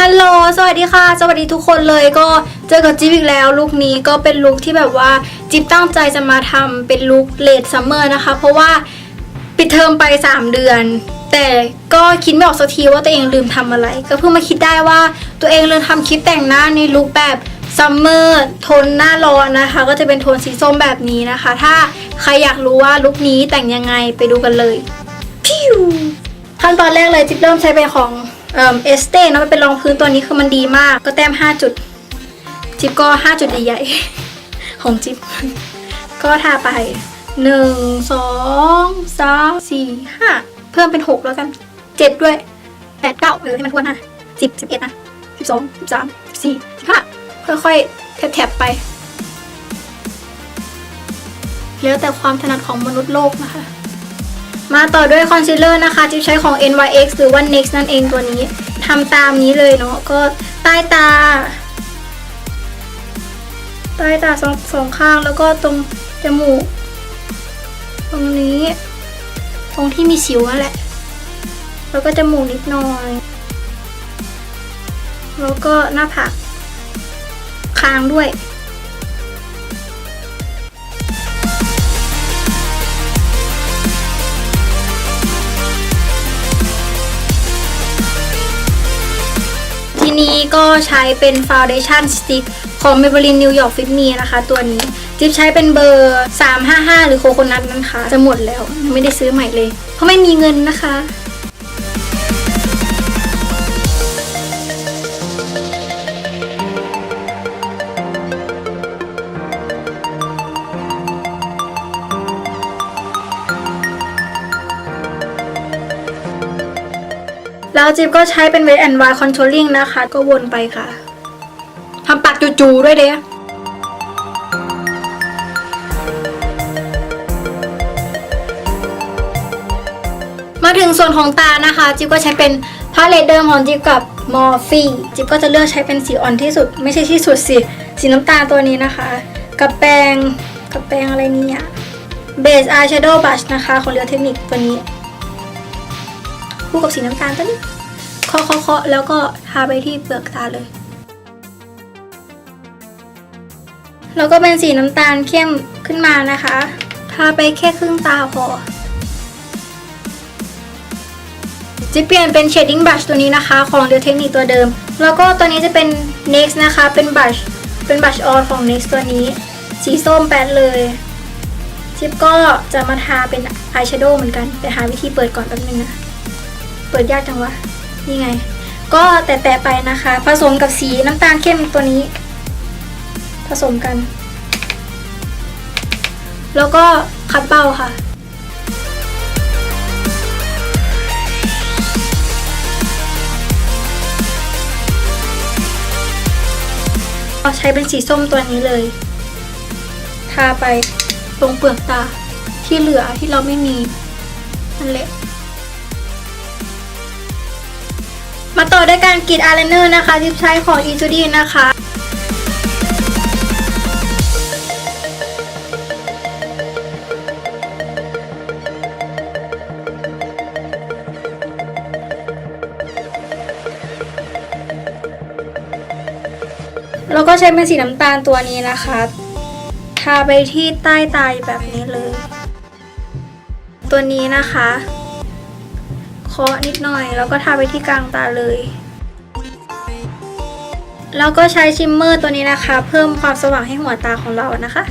ฮัลโหล สวัสดีค่ะ สวัสดีทุกคนเลยก็เจอกับจิ๊บอีกแล้วลุคนี้ก็เป็นลุคที่แบบว่าจิ๊บตั้งใจจะมาทำเป็นลุคเลดซัมเมอร์นะคะ เพราะว่าปิดเทอมไป 3 เดือน แต่ก็คิดไม่ออกสักทีว่าตัวเองลืมทำอะไร ก็เพิ่งมาคิดได้ว่าตัวเองลืมทำคลิปแต่งหน้าในลุคแบบซัมเมอร์โทนหน้าร้อนนะคะ ก็จะเป็นโทนสีส้มแบบนี้นะคะ ถ้า ใครอยากรู้ว่าลุคนี้แต่งยังไงไปดูกันเลยพิวขั้นตอนแรกเลยจิ๊บเริ่มใช้เป็นของเอ่อเอสเต้นะมันเป็นรองพื้นตัวนี้คือมันดีมาก ก็แต้ม 5 จุด จิ๊บก็ 5 จุดใหญ่ๆของจิ๊บก็ทาไป 1 2 3 4 5 เพิ่มเป็น 6 แล้วกัน 7 ด้วย 8 9เออให้มันทวนนะ10 11นะ12 13 14 15 ค่อยๆแถบๆไป แล้วแต่ความถนัดของมนุษย์โลกนะคะ มาต่อด้วยคอนซีลเลอร์นะคะจิ๊บใช้ของ NYX หรือว่า NYX นั่นเองตัวนี้ทำตามนี้เลยเนาะก็ใต้ตา ใต้ตาสองสองข้างแล้วก็ตรงจมูก ตรงนี้ ตรงที่มีสิวนั่นแหละ แล้วก็จมูกนิดหน่อย แล้วก็หน้าผากคางด้วย นี้ก็ใช้เป็น Foundation Stick ของ Maybelline New York Fit Me นะคะ ตัวนี้ จิ๊บใช้เป็นเบอร์ 355 หรือโคโคนัทนะคะ จะหมดแล้ว ไม่ได้ซื้อใหม่เลย เพราะไม่มีเงินนะคะ แล้วจิ๊บก็ใช้เป็น Wet and Wild Contouring นะคะ ก็วนไปค่ะทำปากจูๆด้วยเด้มาถึงส่วนของตานะคะ จิ๊บก็ใช้เป็นพาเลตเดิมของจิ๊บกับมอร์ฟี่จิ๊บก็จะเลือกใช้เป็นสีอ่อนที่สุด ไม่ใช่ที่สุดสิ สีน้ำตาลตัวนี้นะคะ กับแปรงกับแปรงอะไรเนี่ยเบสอายแชโดว์บัชนะคะ ของเรียวเทคนิคตัวนี้ คู่กับสีน้ำตาลตัวนี้เคาะเคาะเคาะแล้วก็ทาไปที่เปลือกตาเลย แล้วก็เป็นสีน้ำตาลเข้มขึ้นมานะคะ ทาไปแค่ครึ่งตาพอจะเปลี่ยนเป็น shading brush ตัวนี้นะคะ ของ Real Technique ตัวเดิม แล้วก็ตัวนี้จะเป็น next นะคะ เป็น brush เป็น brush on ของ next ตัวนี้ สีส้มแปดเลยจิ๊บก็จะมาทาเป็น eyeshadow เหมือนกัน แต่หาวิธีเปิดก่อนแป๊บนึงนะ เปิดยากจังวะ นี่ไง ก็แตะๆไปนะคะ ผสมกับสีน้ำตาลเข้มตัวนี้ ผสมกัน แล้วก็คัดเบ้าค่ะก็ใช้เป็นสีส้มตัวนี้เลย ทาไปตรงเปลือกตาที่เหลือที่เราไม่มีนั่นแหละ มาต่อด้วยการกรีดอายไลเนอร์นะคะที่ใช้ของ e ี u d นะคะแล้วก็ใช้เป็นสีน้ำตาลตัวนี้นะคะ ทาไปที่ใต้ตาแบบนี้เลย ตัวนี้นะคะ เคาะนิดหน่อย แล้วก็ทาไปที่กลางตาเลย แล้วก็ใช้ชิมเมอร์ตัวนี้นะคะ เพิ่มความสว่างให้หัวตาของเรานะคะ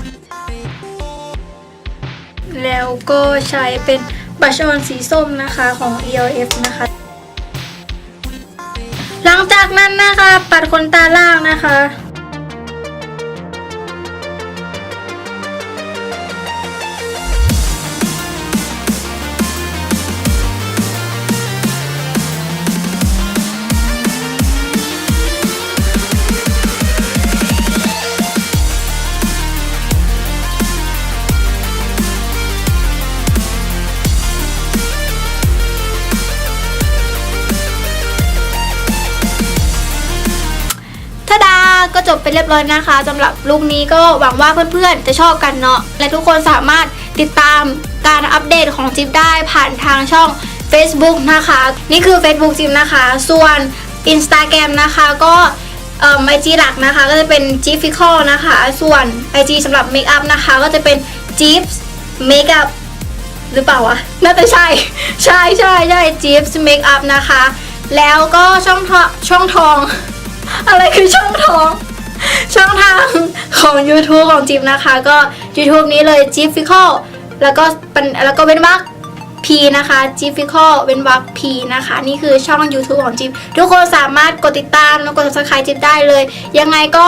แล้วก็ใช้เป็นบัชออนสีส้มนะคะของ ELF นะคะ หลังจากนั้นนะคะ ปัดขนตาล่างนะคะ ก็จบไปเรียบร้อยนะคะสำหรับลุคนี้ก็หวังว่าเพื่อนๆจะชอบกันเนาะและทุกคนสามารถติดตามการอัปเดตของจิ๊บได้ผ่านทางช่อง Facebook นะคะ นี่คือ Facebook จิ๊บนะคะ ส่วน Instagram นะคะก็ไอจีหลักนะคะก็จะเป็น j i f i c a l นะคะ ส่วน IG สำหรับเมคอัพนะคะก็จะเป็น j i p s Makeup หรือเปล่าวะน่าจะใช่ ใช่ใช่ใช่ j i p s Makeup นะคะ แล้วก็ช่องทอช่องทอง อะไรคือช่องท้อง ช่องทางของ YouTube ของจิ๊บนะคะ ก็ YouTube นี้เลย j i f i c a l แล้วก็เป็นแล้วก็เป็นวรรค P นะคะ g i f i c a l เป็นวรรค P นะคะ นี่คือช่อง YouTube ของจิ๊บทุกคนสามารถกดติดตามแล้วกด subscribe จิ๊บได้เลย ยังไงก็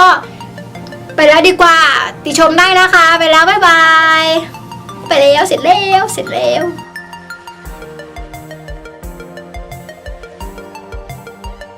ไปแล้วดีกว่า ติชมได้นะคะ ไปแล้ว บ๊ายบาย ไปแล้วเสร็จแล้วเสร็จแล้ว